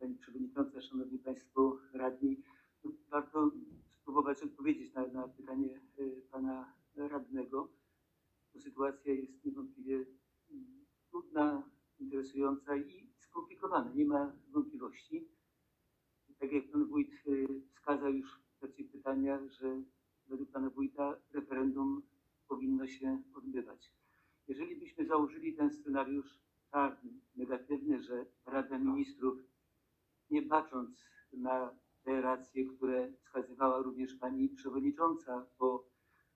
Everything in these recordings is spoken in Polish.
Pani Przewodnicząca, Szanowni Państwo Radni, no, warto spróbować odpowiedzieć na, na pytanie y, Pana Radnego. To sytuacja jest niewątpliwie mm, trudna, interesująca i skomplikowana, nie ma wątpliwości. Tak jak Pan Wójt y, wskazał już w trakcie pytania, że według Pana Wójta referendum powinno się odbywać. Jeżeli byśmy założyli ten scenariusz czarny, negatywny, że Rada Ministrów nie bacząc na te racje, które wskazywała również pani przewodnicząca po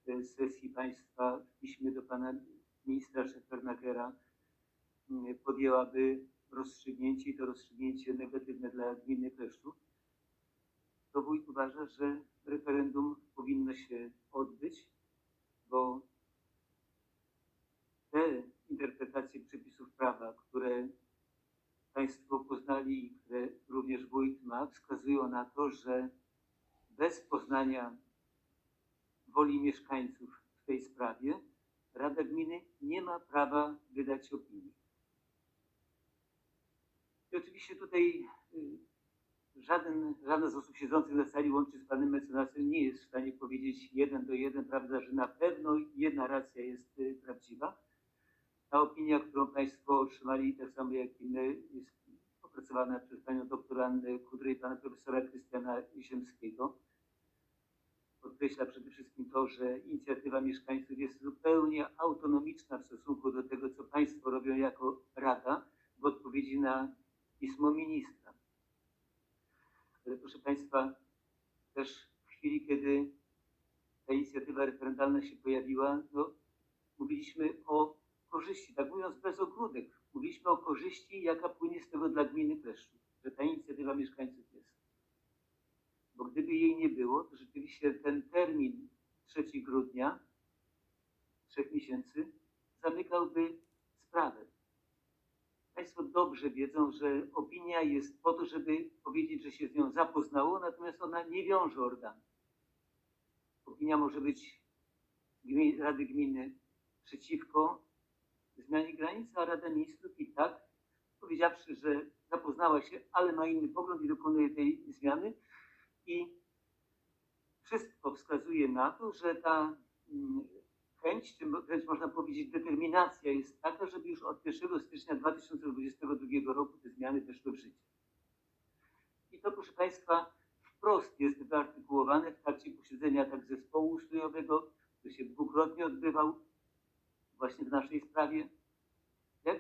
e, sesji państwa w piśmie do pana ministra Szefernakera, podjęłaby rozstrzygnięcie i to rozstrzygnięcie negatywne dla gminy Kleszczów, to wójt uważa, że referendum powinno się odbyć, bo te interpretacje przepisów prawa, które Państwo poznali i które również wójt ma, wskazują na to, że bez poznania woli mieszkańców w tej sprawie Rada Gminy nie ma prawa wydać opinii. I oczywiście tutaj y, żaden, żaden z osób siedzących na sali łącznie z panem mecenasem nie jest w stanie powiedzieć jeden do jeden, prawda, że na pewno jedna racja jest y, prawdziwa. Ta opinia, którą Państwo otrzymali, tak samo jak i my, jest opracowana przez panią doktor Annę Kudry i pana profesora Krystiana Ziemskiego. Podkreśla przede wszystkim to, że inicjatywa mieszkańców jest zupełnie autonomiczna w stosunku do tego, co Państwo robią jako Rada w odpowiedzi na pismo ministra. Ale proszę Państwa, też w chwili, kiedy ta inicjatywa referendalna się pojawiła, no, mówiliśmy o korzyści, tak mówiąc bez ogródek, mówiliśmy o korzyści, jaka płynie z tego dla gminy Kleszczów, że ta inicjatywa mieszkańców jest. Bo gdyby jej nie było, to rzeczywiście ten termin 3 grudnia, trzech miesięcy, zamykałby sprawę. Państwo dobrze wiedzą, że opinia jest po to, żeby powiedzieć, że się z nią zapoznało, natomiast ona nie wiąże organów. Opinia może być Rady Gminy przeciwko Rada Ministrów i tak, powiedziawszy, że zapoznała się, ale ma inny pogląd i dokonuje tej zmiany. I wszystko wskazuje na to, że ta mm, chęć, czy wręcz można powiedzieć determinacja jest taka, żeby już od 1 stycznia 2022 roku te zmiany weszły w życie. I to, proszę Państwa, wprost jest wyartykułowane w trakcie posiedzenia tak zespołu ustrojowego, który się dwukrotnie odbywał właśnie w naszej sprawie,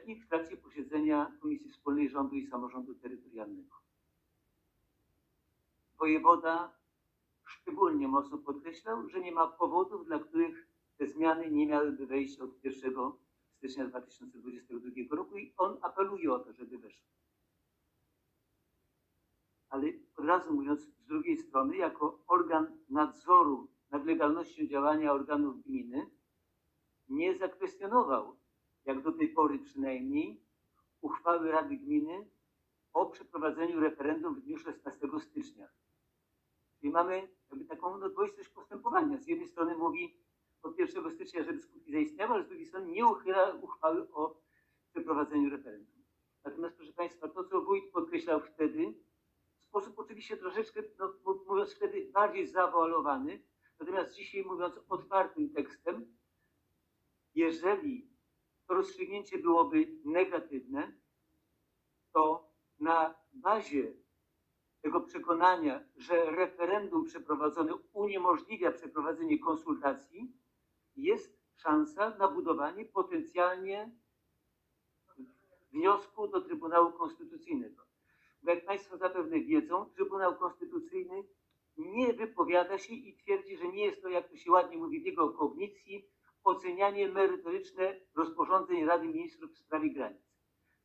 i w trakcie posiedzenia Komisji Wspólnej Rządu i Samorządu Terytorialnego. Wojewoda szczególnie mocno podkreślał, że nie ma powodów, dla których te zmiany nie miałyby wejść od 1 stycznia 2022 roku i on apeluje o to, żeby weszły. Ale od razu mówiąc, z drugiej strony, jako organ nadzoru nad legalnością działania organów gminy, nie zakwestionował, jak do tej pory przynajmniej, uchwały Rady Gminy o przeprowadzeniu referendum w dniu 16 stycznia. Czyli mamy jakby taką no, dwoistość postępowania. Z jednej strony mówi od 1 stycznia, żeby skutki zaistniały, ale z drugiej strony nie uchyla uchwały o przeprowadzeniu referendum. Natomiast, proszę Państwa, to, co wójt podkreślał wtedy, w sposób oczywiście troszeczkę, no, mówiąc wtedy, bardziej zawoalowany, natomiast dzisiaj mówiąc otwartym tekstem, jeżeli to rozstrzygnięcie byłoby negatywne, to na bazie tego przekonania, że referendum przeprowadzone uniemożliwia przeprowadzenie konsultacji, jest szansa na budowanie potencjalnie wniosku do Trybunału Konstytucyjnego. Bo jak Państwo zapewne wiedzą, Trybunał Konstytucyjny nie wypowiada się i twierdzi, że nie jest to, jak to się ładnie mówi w jego kognicji, ocenianie merytoryczne rozporządzeń Rady Ministrów w sprawie granic.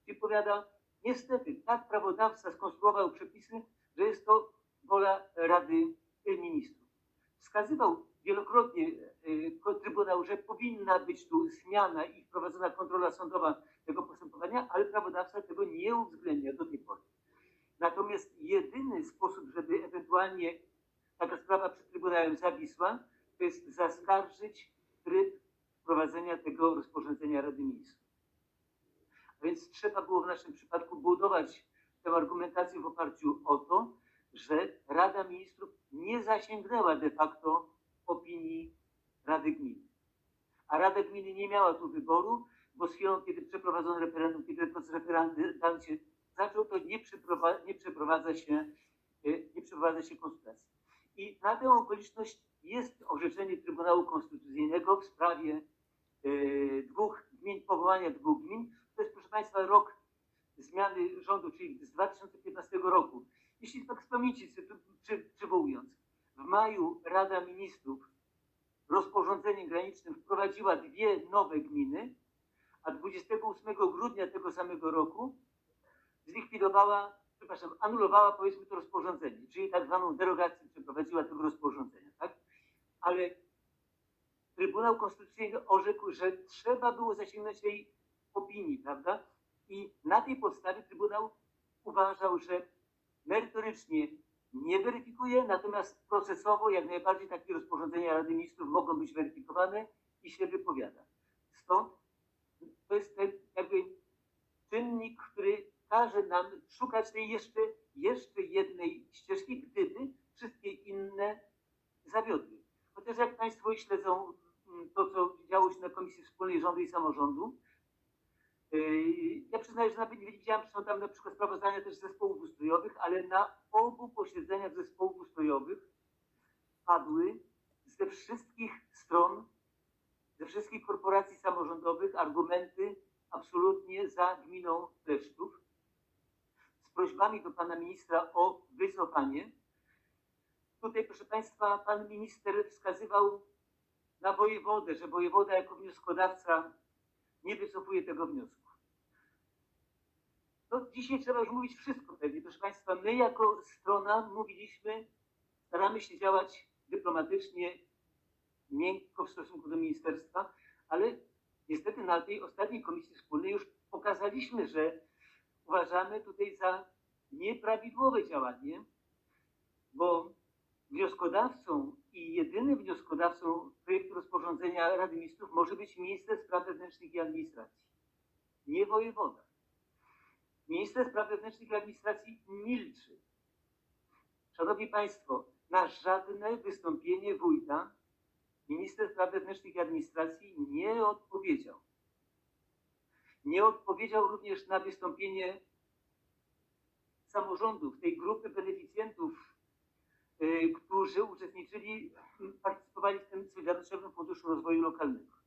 Czyli powiada, niestety, tak prawodawca skonstruował przepisy, że jest to wola Rady Ministrów. Wskazywał wielokrotnie y, Trybunał, że powinna być tu zmiana i wprowadzona kontrola sądowa tego postępowania, ale prawodawca tego nie uwzględnia do tej pory. Natomiast jedyny sposób, żeby ewentualnie taka sprawa przed Trybunałem zawisła, to jest zaskarżyć tryb wprowadzenia tego rozporządzenia Rady Ministrów. A więc trzeba było w naszym przypadku budować tę argumentację w oparciu o to, że Rada Ministrów nie zasięgnęła de facto opinii Rady Gminy. A Rada Gminy nie miała tu wyboru, bo z chwilą, kiedy przeprowadzono referendum, kiedy proces referendum się zaczął, to nie, przeprowadza, nie przeprowadza się, y, nie przeprowadza się konsultacji. I na tę okoliczność jest orzeczenie Trybunału Konstytucyjnego w sprawie y, dwóch gmin, powołania dwóch gmin. To jest, proszę Państwa, rok zmiany rządu, czyli z 2015 roku. Jeśli tak z pamięci przy, przywołując, w maju Rada Ministrów rozporządzeniem granicznym wprowadziła dwie nowe gminy, a 28 grudnia tego samego roku zlikwidowała, przepraszam, anulowała powiedzmy to rozporządzenie, czyli tak zwaną derogację przeprowadziła tego rozporządzenia, tak? Ale Trybunał Konstytucyjny orzekł, że trzeba było zasięgnąć tej opinii, prawda? I na tej podstawie Trybunał uważał, że merytorycznie nie weryfikuje, natomiast procesowo jak najbardziej takie rozporządzenia Rady Ministrów mogą być weryfikowane i się wypowiada. Stąd to jest ten jakby czynnik, który każe nam szukać tej jeszcze, jeszcze jednej ścieżki, gdyby wszystkie inne zawiodły. Chociaż jak Państwo śledzą mm, to, co działo się na Komisji Wspólnej Rządu i Samorządu, Yy, Ja przyznaję, że nawet nie widziałem, są tam na przykład sprawozdania też zespołów ustrojowych, ale na obu posiedzeniach zespołów ustrojowych padły ze wszystkich stron, ze wszystkich korporacji samorządowych argumenty absolutnie za gminą Leszczów z prośbami do pana ministra o wycofanie. Tutaj, proszę państwa, pan minister wskazywał na wojewodę, że wojewoda jako wnioskodawca nie wycofuje tego wniosku. No, dzisiaj trzeba już mówić wszystko pewnie. Proszę Państwa, my jako strona mówiliśmy, staramy się działać dyplomatycznie, miękko w stosunku do ministerstwa, ale niestety na tej ostatniej komisji wspólnej już pokazaliśmy, że uważamy tutaj za nieprawidłowe działanie, bo wnioskodawcą i jedynym wnioskodawcą projektu rozporządzenia Rady Ministrów może być minister spraw wewnętrznych i administracji, nie wojewoda. Minister spraw wewnętrznych i administracji milczy. Szanowni Państwo, na żadne wystąpienie wójta minister spraw wewnętrznych i administracji nie odpowiedział. Nie odpowiedział również na wystąpienie samorządów, tej grupy beneficjentów, którzy uczestniczyli, partycypowali w tym Solidarnościowym Funduszu Rozwoju Lokalnego.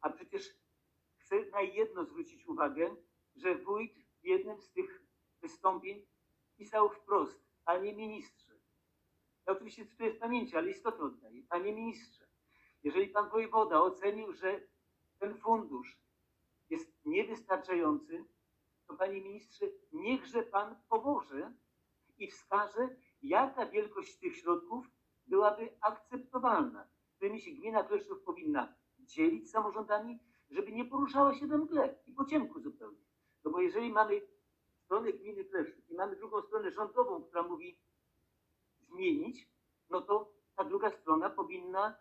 A przecież chcę na jedno zwrócić uwagę, że wójt w jednym z tych wystąpień pisał wprost, panie ministrze. Ja oczywiście cytuję z pamięci, ale istotę oddaję. Panie ministrze, jeżeli pan wojewoda ocenił, że ten fundusz jest niewystarczający, to panie ministrze, niechże pan pomoże i wskaże, jaka wielkość tych środków byłaby akceptowalna, którymi się gmina Kleszczów powinna dzielić z samorządami, żeby nie poruszała się we mgle i po ciemku zupełnie. No bo jeżeli mamy stronę gminy Kleszczów i mamy drugą stronę rządową, która mówi zmienić, no to ta druga strona powinna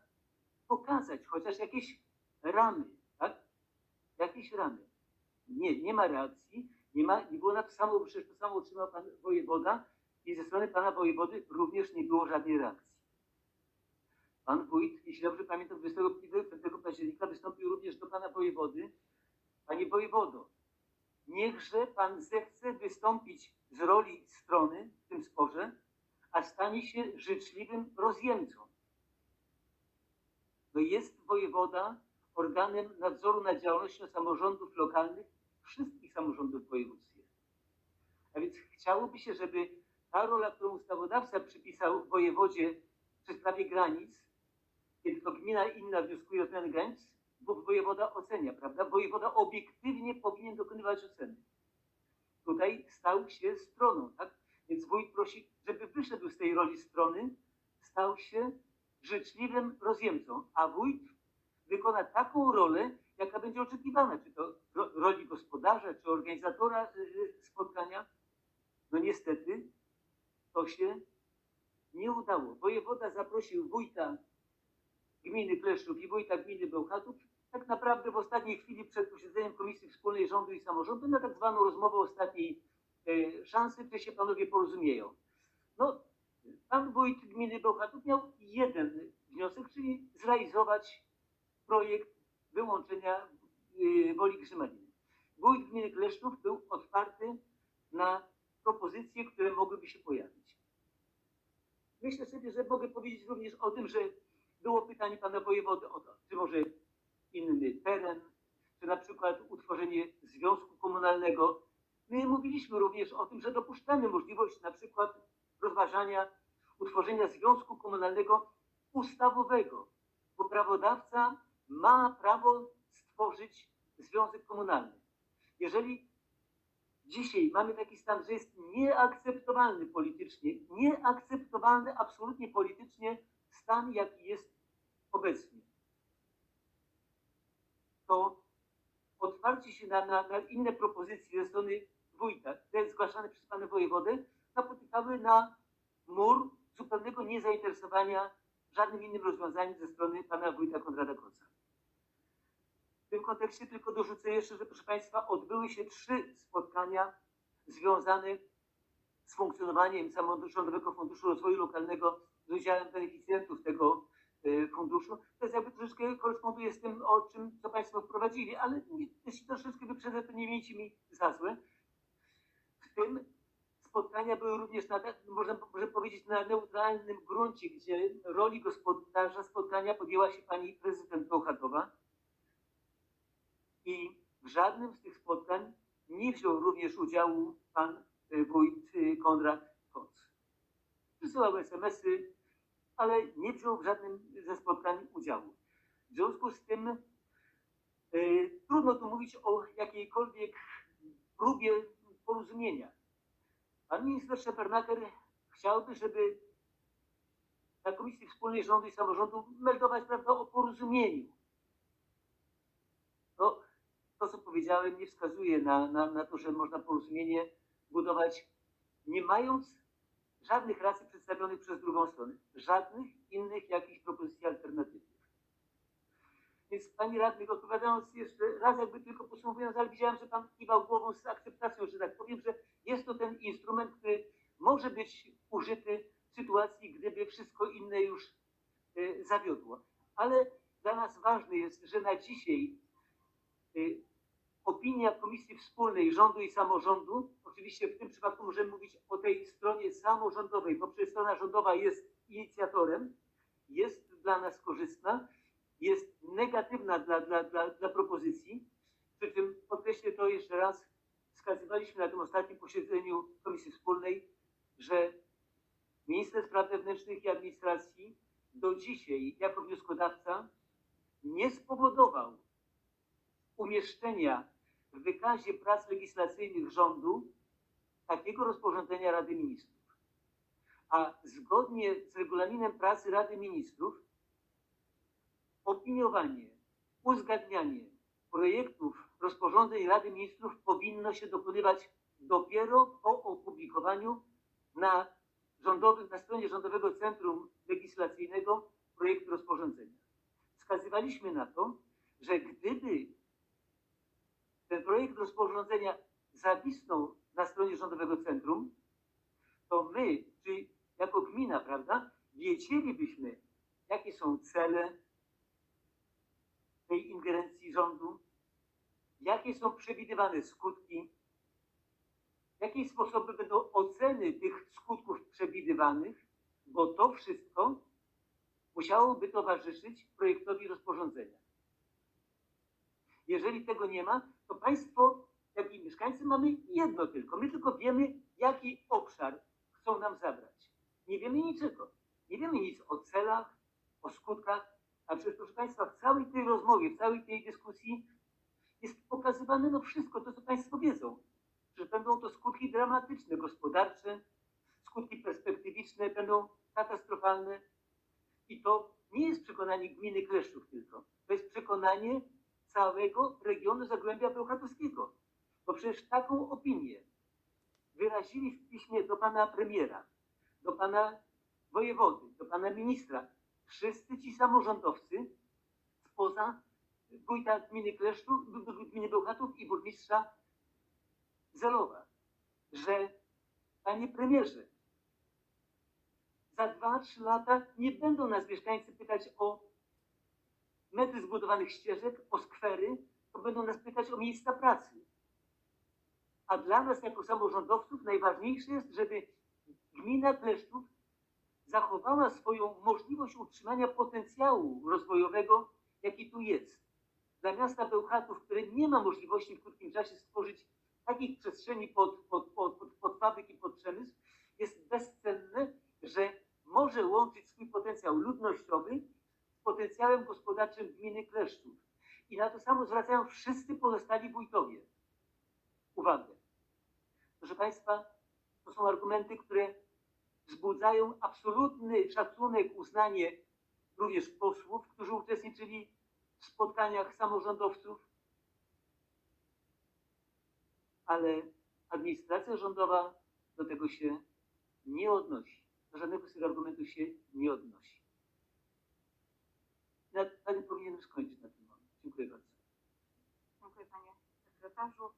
pokazać chociaż jakieś ramy, tak? Jakieś ramy. Nie, nie ma reakcji, nie ma, nie było na to samo, bo przecież to samo otrzymał pan wojewoda i ze strony pana wojewody również nie było żadnej reakcji. Pan wójt, jeśli dobrze pamiętam, 25 października wystąpił również do pana wojewody. Panie wojewodo, niechże pan zechce wystąpić z roli strony w tym sporze, a stanie się życzliwym rozjemcą. No jest wojewoda organem nadzoru nad działalnością samorządów lokalnych, wszystkich samorządów w województwie. A więc chciałoby się, żeby ta rola, którą ustawodawca przypisał wojewodzie przy sprawie granic, kiedy to gmina inna wnioskuje o zmianę granic, wojewoda ocenia, prawda? Wojewoda obiektywnie powinien dokonywać oceny. Tutaj stał się stroną, tak? Więc wójt prosi, żeby wyszedł z tej roli strony, stał się życzliwym rozjemcą, a wójt wykona taką rolę, jaka będzie oczekiwana, czy to ro, roli gospodarza, czy organizatora y, y, spotkania. No niestety to się nie udało. Wojewoda zaprosił wójta gminy Kleszczów i wójta gminy Bełchatów tak naprawdę w ostatniej chwili przed posiedzeniem Komisji Wspólnej Rządu i samorządu na tak zwaną rozmowę ostatniej e, szansy, czy się panowie porozumieją. No, pan wójt gminy Bełchatów miał jeden wniosek, czyli zrealizować projekt wyłączenia y, Woli Grzymaliny. Wójt gminy Kleszczów był otwarty na propozycje, które mogłyby się pojawić. Myślę sobie, że mogę powiedzieć również o tym, że było pytanie pana wojewody o to, czy może inny teren, czy na przykład utworzenie związku komunalnego. My mówiliśmy również o tym, że dopuszczamy możliwość na przykład rozważania utworzenia związku komunalnego ustawowego, bo prawodawca ma prawo stworzyć związek komunalny. Jeżeli dzisiaj mamy taki stan, że jest nieakceptowalny politycznie, nieakceptowalny absolutnie politycznie stan, jaki jest obecnie, to otwarcie się na, na, na inne propozycje ze strony wójta, te zgłaszane przez pana wojewodę, napotykały na mur zupełnego niezainteresowania żadnym innym rozwiązaniem ze strony pana wójta Konrada Koca. Tym kontekście tylko dorzucę jeszcze, że proszę Państwa, odbyły się trzy spotkania związane z funkcjonowaniem Samorządowego Funduszu Rozwoju Lokalnego z udziałem beneficjentów tego e, funduszu. To jest jakby troszeczkę koresponduje z tym, o czym co Państwo wprowadzili, ale jeśli troszeczkę wyprzedzę, to nie miejcie mi za złe. W tym spotkania były również, na, można może powiedzieć, na neutralnym gruncie, gdzie roli gospodarza spotkania podjęła się pani prezydent Bełchatowa i w żadnym z tych spotkań nie wziął również udziału pan y, wójt y, Konrad Koc. Wysyłał SMS-y, ale nie wziął w żadnym ze spotkań udziału. W związku z tym y, trudno tu mówić o jakiejkolwiek próbie porozumienia. Pan minister Szepernaker chciałby, żeby na Komisji Wspólnej Rządu i Samorządu meldować prawda, o porozumieniu. To, co powiedziałem, nie wskazuje na, na, na to, że można porozumienie budować, nie mając żadnych racji przedstawionych przez drugą stronę, żadnych innych jakichś propozycji alternatywnych. Więc Pani Radnych, odpowiadając jeszcze raz, jakby tylko podsumowując, ale widziałem, że Pan kiwał głową z akceptacją, że tak powiem, że jest to ten instrument, który może być użyty w sytuacji, gdyby wszystko inne już y, zawiodło. Ale dla nas ważne jest, że na dzisiaj opinia Komisji Wspólnej Rządu i Samorządu, oczywiście w tym przypadku możemy mówić o tej stronie samorządowej, bo przecież strona rządowa jest inicjatorem, jest dla nas korzystna, jest negatywna dla, dla, dla, dla propozycji. Przy czym podkreślę to jeszcze raz, wskazywaliśmy na tym ostatnim posiedzeniu Komisji Wspólnej, że minister spraw wewnętrznych i administracji do dzisiaj jako wnioskodawca nie spowodował umieszczenia w wykazie prac legislacyjnych rządu takiego rozporządzenia Rady Ministrów. A zgodnie z regulaminem pracy Rady Ministrów opiniowanie, uzgadnianie projektów rozporządzeń Rady Ministrów powinno się dokonywać dopiero po opublikowaniu na, rządowym, na stronie Rządowego Centrum Legislacyjnego projektu rozporządzenia. Wskazywaliśmy na to, że gdyby ten projekt rozporządzenia zawisnął na stronie Rządowego Centrum, to my, czyli jako gmina, prawda, wiedzielibyśmy, jakie są cele tej ingerencji rządu, jakie są przewidywane skutki, jakie sposoby będą oceny tych skutków przewidywanych, bo to wszystko musiałoby towarzyszyć projektowi rozporządzenia. Jeżeli tego nie ma, to państwo, jak i mieszkańcy, mamy jedno tylko. My tylko wiemy, jaki obszar chcą nam zabrać. Nie wiemy niczego. Nie wiemy nic o celach, o skutkach, a przecież, proszę Państwa, w całej tej rozmowie, w całej tej dyskusji jest pokazywane no wszystko to, co Państwo wiedzą. Że będą to skutki dramatyczne, gospodarcze, skutki perspektywiczne, będą katastrofalne. I to nie jest przekonanie gminy Kleszczów tylko. To jest przekonanie całego regionu Zagłębia Bełchatowskiego. Bo przecież taką opinię wyrazili w piśmie do pana premiera, do pana wojewody, do pana ministra, wszyscy ci samorządowcy spoza wójta gminy b- gminy Bełchatów i burmistrza Zelowa, że panie premierze, za 2-3 lata nie będą nas mieszkańcy pytać o metry zbudowanych ścieżek, o skwery, to będą nas pytać o miejsca pracy. A dla nas jako samorządowców najważniejsze jest, żeby gmina Kleszczów zachowała swoją możliwość utrzymania potencjału rozwojowego, jaki tu jest. Dla miasta Bełchatów, które nie ma możliwości w krótkim czasie stworzyć takich przestrzeni pod, pod, pod, pod, pod i pod przemysł, jest bezcenne, że może łączyć swój potencjał ludnościowy potencjałem gospodarczym gminy Kleszczów. I na to samo zwracają wszyscy pozostali wójtowie. Uwagę. Proszę Państwa, to są argumenty, które wzbudzają absolutny szacunek, uznanie również posłów, którzy uczestniczyli w spotkaniach samorządowców, ale administracja rządowa do tego się nie odnosi. Do żadnego z tych argumentów się nie odnosi na, na tym powinienem skończyć na tym. Dziękuję bardzo. Dziękuję panie sekretarzu.